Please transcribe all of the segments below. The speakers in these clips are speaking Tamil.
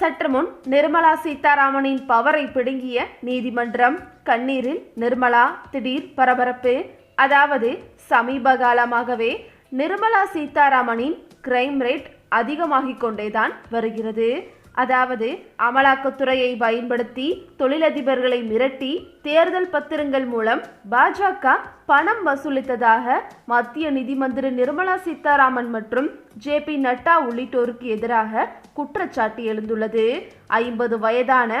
சற்று முன் நிர்மலா சீதாராமனின் பவரை பிடுங்கிய நீதிமன்றம் கண்ணீரில் நிர்மலா திடீர் பரபரப்பு அதாவது சமீப காலமாகவே நிர்மலா சீதாராமனின் கிரைம் ரேட் அதிகமாகிக் கொண்டேதான் வருகிறது. அதாவது அமலாக்கத்துறையை பயன்படுத்தி தொழிலதிபர்களை மிரட்டி தேர்தல் பத்திரங்கள் மூலம் பாஜக பணம் வசூலித்ததாக மத்திய நிதி மந்திரி நிர்மலா சீதாராமன் மற்றும் ஜே பி நட்டா உள்ளிட்டோருக்கு எதிராக குற்றச்சாட்டு எழுந்துள்ளது. ஐம்பது வயதான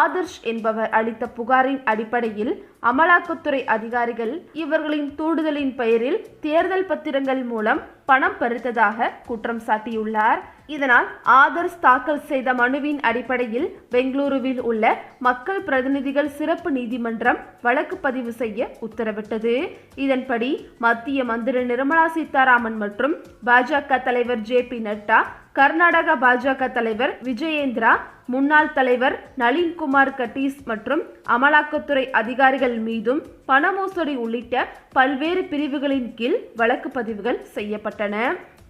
ஆதர்ஷ் என்பவர் அளித்த புகாரின் அடிப்படையில் அமலாக்கத்துறை அதிகாரிகள் இவர்களின் தூண்டுதலின் பெயரில் தேர்தல் பத்திரங்கள் மூலம் பணம் பறித்ததாக குற்றம் சாட்டியுள்ளார். இதனால் ஆதர்ஸ் தாக்கல் செய்த மனுவின் அடிப்படையில் பெங்களூருவில் உள்ள மக்கள் பிரதிநிதிகள் சிறப்பு நீதிமன்றம் வழக்கு பதிவு செய்ய உத்தரவிட்டது. இதன்படி மத்திய மந்திரி நிர்மலா சீதாராமன் மற்றும் பாஜக தலைவர் ஜே பி நட்டா கர்நாடக பாஜக தலைவர் விஜயேந்திரா முன்னாள் தலைவர் நளின்குமார் கட்டீஸ் மற்றும் அமலாக்கத்துறை அதிகாரிகள் மீதும் பண மோசடி உள்ளிட்ட பல்வேறு பிரிவுகளின் கீழ் வழக்கு பதிவுகள் செய்யப்பட்டன.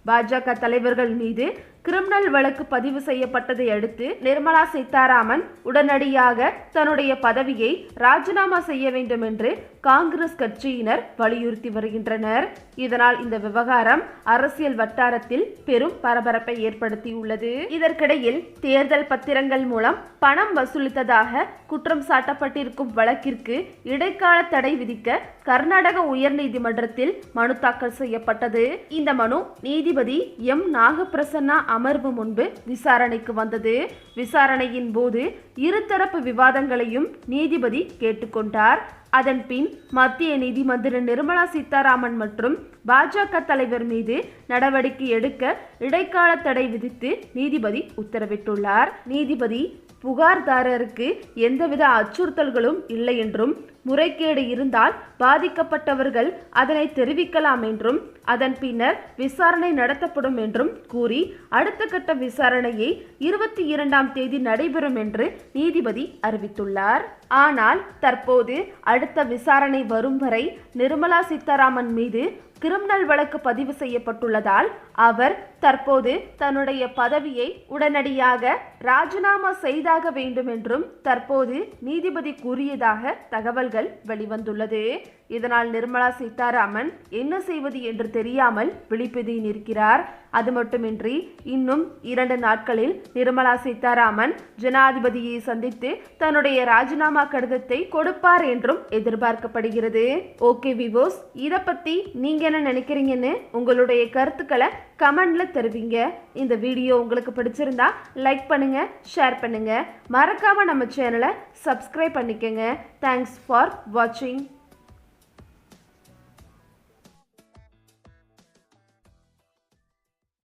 பாஜக தலைவர்கள் மீது கிரிமினல் வழக்கு பதிவு செய்யப்பட்டதை அடுத்து நிர்மலா சீதாராமன் உடனடியாக தன்னுடைய பதவியை ராஜினாமா செய்ய வேண்டும் என்று காங்கிரஸ் கட்சியினர் வலியுறுத்தி வருகின்றனர். இதனால் இந்த விவகாரம் அரசியல் வட்டாரத்தில் பெரும் பரபரப்பை ஏற்படுத்தியுள்ளது. இதற்கிடையில் தேர்தல் பத்திரங்கள் மூலம் பணம் வசூலித்ததாக குற்றம் சாட்டப்பட்டிருக்கும் வழக்கிற்கு இடைக்கால தடை விதிக்க கர்நாடக உயர்நீதிமன்றத்தில் மனு தாக்கல் செய்யப்பட்டது. இந்த மனு நீதிபதி எம். நாகப்பிரசன்னா அமர்வு முன்பு விசாரணைக்கு வந்தது. விசாரணையின் போது இருதரப்பு விவாதங்களையும் நீதிபதி கேட்டுக்கொண்டார். அதன் பின் மத்திய நிதி மந்திரி நிர்மலா சீதாராமன் மற்றும் பாஜக தலைவர் மீது நடவடிக்கை எடுக்க இடைக்கால தடை விதித்து நீதிபதி உத்தரவிட்டுள்ளார். நீதிபதி புகார்தாரருக்கு எந்தவித அச்சுறுத்தல்களும் இல்லை என்றும் முறைகேடு இருந்தால் பாதிக்கப்பட்டவர்கள் அதனை தெரிவிக்கலாம் என்றும் அதன் பின்னர் விசாரணை நடத்தப்படும் என்றும் கூறி அடுத்த கட்ட விசாரணையை இருபத்தி இரண்டாம் தேதி நடைபெறும் என்று நீதிபதி அறிவித்துள்ளார். ஆனால் தற்போது அடுத்த விசாரணை வரும் வரை நிர்மலா சீதாராமன் மீது கிரிமினல் வழக்கு பதிவு செய்யப்பட்டுள்ளதால் அவர் தற்போது தன்னுடைய பதவியை உடனடியாக ராஜினாமா செய்தாக வேண்டும் என்றும் தற்போது நீதிபதி கூறியதாக தகவல்கள் வெளிவந்துள்ளது. இதனால் நிர்மலா சீதாராமன் என்ன செய்வது என்று தெரியாமல் விழிப்பதி நிற்கிறார். அது மட்டுமின்றி இன்னும் இரண்டு நாட்களில் நிர்மலா சீதாராமன் ஜனாதிபதியை சந்தித்து தன்னுடைய ராஜினாமா கடிதத்தை கொடுப்பார் என்றும் எதிர்பார்க்கப்படுகிறது. ஓகே விவோஸ் இதை பத்தி நீங்க என்ன நினைக்கிறீங்கன்னு உங்களுடைய கருத்துக்களை கமெண்ட்ல தெரிவிங்க. இந்த வீடியோ உங்களுக்கு பிடிச்சிருந்தா லைக் பண்ணுங்க ஷேர் பண்ணுங்க. மறக்காம நம்ம சேனலை சப்ஸ்கிரைப் பண்ணிக்கங்க. தேங்க்ஸ் ஃபார் வாட்சிங்